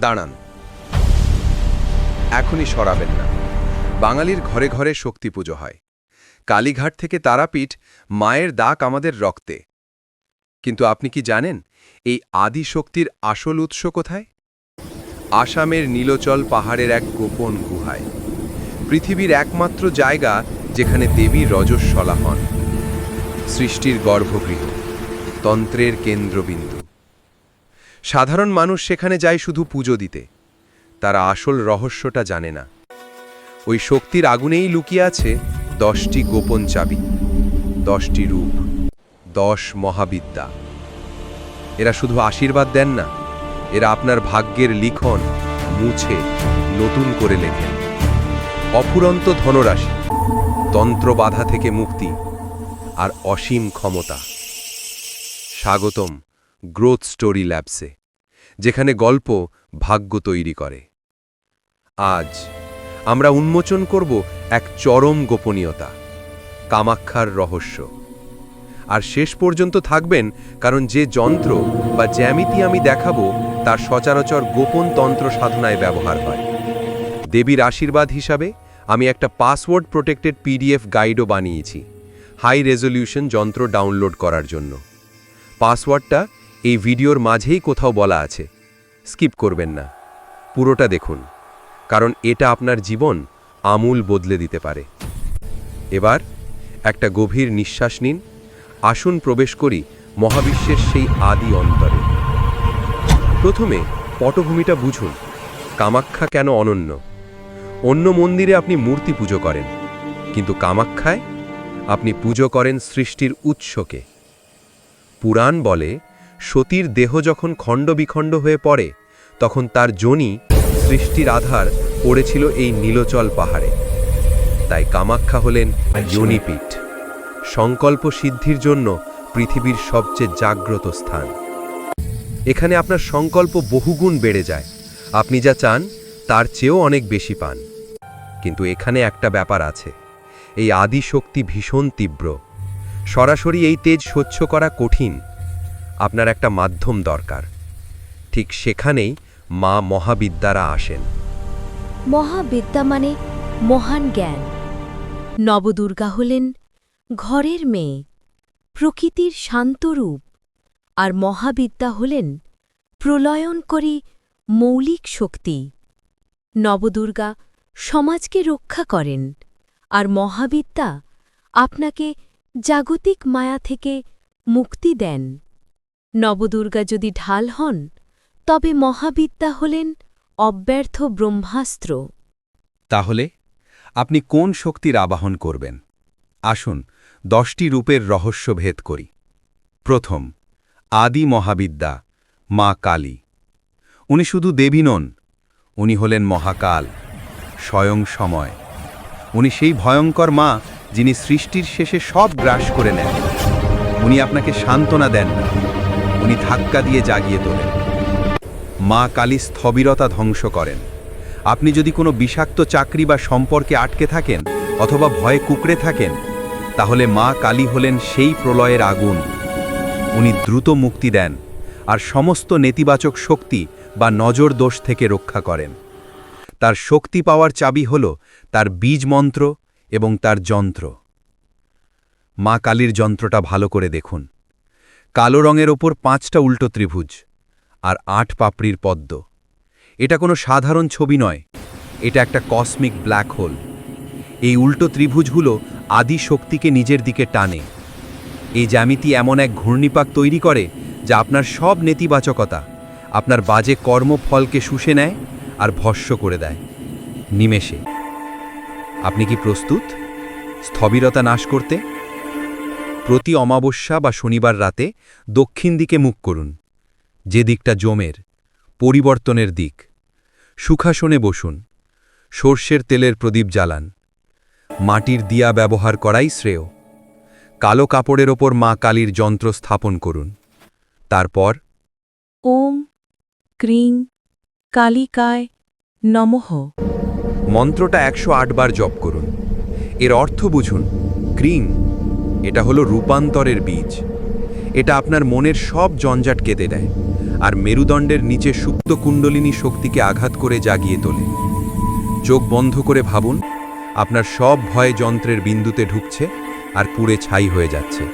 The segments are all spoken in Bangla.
দাঁড়ান। এখনই সরাবেন না। বাঙালির ঘরে ঘরে শক্তি পুজো হয়। কালীঘাট থেকে তারাপীঠ মায়ের দাগ আমাদের রক্তে। কিন্তু আপনি কি জানেন, এই আদি শক্তির আসল উৎস কোথায়? আসামের নীলচল পাহাড়ের এক গোপন গুহায়। পৃথিবীর একমাত্র জায়গা যেখানে দেবী রজস্বলা হন। সৃষ্টির গর্ভগৃহ, তন্ত্রের কেন্দ্রবিন্দু। সাধারণ মানুষ সেখানে যায় শুধু পুজো দিতে। তারা আসল রহস্যটা জানে না। ওই শক্তির আগুনেই লুকিয়ে আছে দশটি গোপন চাবি, দশটি রূপ, দশ মহাবিদ্যা। এরা শুধু আশীর্বাদ দেন না, এরা আপনার ভাগ্যের লিখন মুছে নতুন করে লেখেন। অফুরন্ত ধনরাশি, তন্ত্র বাধা থেকে মুক্তি আর অসীম ক্ষমতা। স্বাগতম গ্রোথ স্টোরি ল্যাবসে। যেখানে গল্প, ভাগ্য তৈরি করে। আজ আমরা উন্মোচন করব এক চরম গোপনীয়তা, কামাক্ষার রহস্য। আর শেষ পর্যন্ত থাকবেন কারণ যে যন্ত্র বা জ্যামিতি আমি দেখাবো, তার সচরাচর গোপন তন্ত্র সাধনায় ব্যবহার হয়। দেবীর আশীর্বাদ হিসাবে আমি একটা পাসওয়ার্ড প্রোটেক্টেড পিডিএফ গাইডও বানিয়েছি, হাই রেজলিউশন যন্ত্র ডাউনলোড করার জন্য। পাসওয়ার্ডটা এই ভিডিওর মাঝেই কোথাও বলা আছে। স্কিপ করবেন না। পুরোটা দেখুন। কারণ এটা আপনার জীবন আমূল বদলে দিতে পারে। এবার একটা গভীর নিঃশ্বাস নিন। আসুন প্রবেশ করি মহাবিশ্বের সেই আদি অন্তরে। প্রথমে পটভূমিটা বুঝুন, কামাখ্যা কেন অনন্য? অন্য মন্দিরে আপনি মূর্তি পুজো করেন, কিন্তু কামাখ্যায় আপনি পুজো করেন সৃষ্টির উৎসকে। পুরাণ বলে সতীর দেহ যখন খণ্ডবিখণ্ড হয়ে পড়ে, তখন তার জনি সৃষ্টির আধার পড়েছিল এই নীলচল পাহাড়ে। তাই কামাখ্যা হলেন যোনিপীঠ সংকল্প সিদ্ধির জন্য পৃথিবীর সবচেয়ে জাগ্রত স্থান। এখানে আপনার সংকল্প বহুগুণ বেড়ে যায়। আপনি যা চান, তার চেয়েও অনেক বেশি পান। কিন্তু এখানে একটা ব্যাপার আছে। এই আদি শক্তি ভীষণ তীব্র। সরাসরি এই তেজ সহ্য করা কঠিন। আপনার একটা মাধ্যম দরকার। ঠিক সেখানেই মা মহাবিদ্যারা আসেন। মহাবিদ্যা মানে মহান জ্ঞান। নবদুর্গা হলেন ঘরের মেয়ে, প্রকৃতির শান্তরূপ আর মহাবিদ্যা হলেন প্রলয়নকরী মৌলিক শক্তি। নবদুর্গা সমাজকে রক্ষা করেন, আর মহাবিদ্যা আপনাকে জাগতিক মায়া থেকে মুক্তি দেন। নবদুর্গা যদি ঢাল হন, তবে মহাবিদ্যা হলেন অব্যর্থ ব্রহ্মাস্ত্র। তাহলে আপনি কোন শক্তির আবাহন করবেন? আসুন দশটি রূপের রহস্য ভেদ করি। প্রথম, আদি মহাবিদ্যা, মা কালী। উনি শুধু দেবী নন, উনি হলেন মহাকাল, স্বয়ং সময়। উনি সেই ভয়ঙ্কর মা যিনি সৃষ্টির শেষে সব গ্রাস করে নেন। উনি আপনাকে সান্ত্বনা দেন। উনি ধাক্কা দিয়ে জাগিয়ে তোলেন। মা কালী স্থবিরতা ধ্বংস করেন। আপনি যদি কোনো বিষাক্ত চাকরি বা সম্পর্কে আটকে থাকেন অথবা ভয়ে কুকড়ে থাকেন, তাহলে মা কালী হলেন সেই প্রলয়ের আগুন। উনি দ্রুত মুক্তি দেন আর সমস্ত নেতিবাচক শক্তি বা নজর দোষ থেকে রক্ষা করেন। তার শক্তি পাওয়ার চাবি হল তার বীজ মন্ত্র এবং তার যন্ত্র। মা কালীর যন্ত্রটা ভালো করে দেখুন। কালো রঙের ওপর পাঁচটা উল্টো ত্রিভুজ আর আট পাপড়ির পদ্ম। এটা কোনো সাধারণ ছবি নয়, এটা একটা কসমিক ব্ল্যাক হোল। এই উল্টো ত্রিভুজগুলো আদি শক্তিকে নিজের দিকে টানে। এই জ্যামিতি এমন এক ঘূর্ণিপাক তৈরি করে যা আপনার সব নেতিবাচকতা, আপনার বাজে কর্মফলকে শুষে নেয় আর ভস্য করে দেয়। নিমেষে। আপনি কি প্রস্তুত? স্থবিরতা নাশ করতে? প্রতি অমাবস্যা বা শনিবার রাতে দক্ষিণ দিকে মুখ করুন। যে দিকটা জমের পরিবর্তনের দিক। সুখাসনে বসুন। সর্ষের তেলের প্রদীপ জ্বালান। মাটির দিয়া ব্যবহার করাই শ্রেয়। কালো কাপড়ের ওপর মা কালীর যন্ত্র স্থাপন করুন। তারপর ওম ক্রিং কালিকায় নমঃ। মন্ত্রটা একশো বার জপ করুন। এর অর্থ বুঝুন ক্রিং এটা হলো রূপান্তরের বীজ। এটা আপনার মনের সব জঞ্জাট কেটে দেয় আর মেরুদণ্ডের নিচে সুপ্ত কুণ্ডলিনী শক্তিকে আঘাত করে জাগিয়ে তোলে। চোখ বন্ধ করে ভাবুন, আপনার সব ভয় যন্ত্রের বিন্দুতে ঢুকছে আর পুড়ে ছাই হয়ে যাচ্ছে।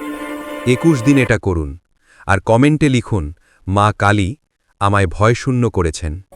একুশ দিন এটা করুন, আর কমেন্টে লিখুন, মা কালী আমায় ভয়শূন্য করেছেন।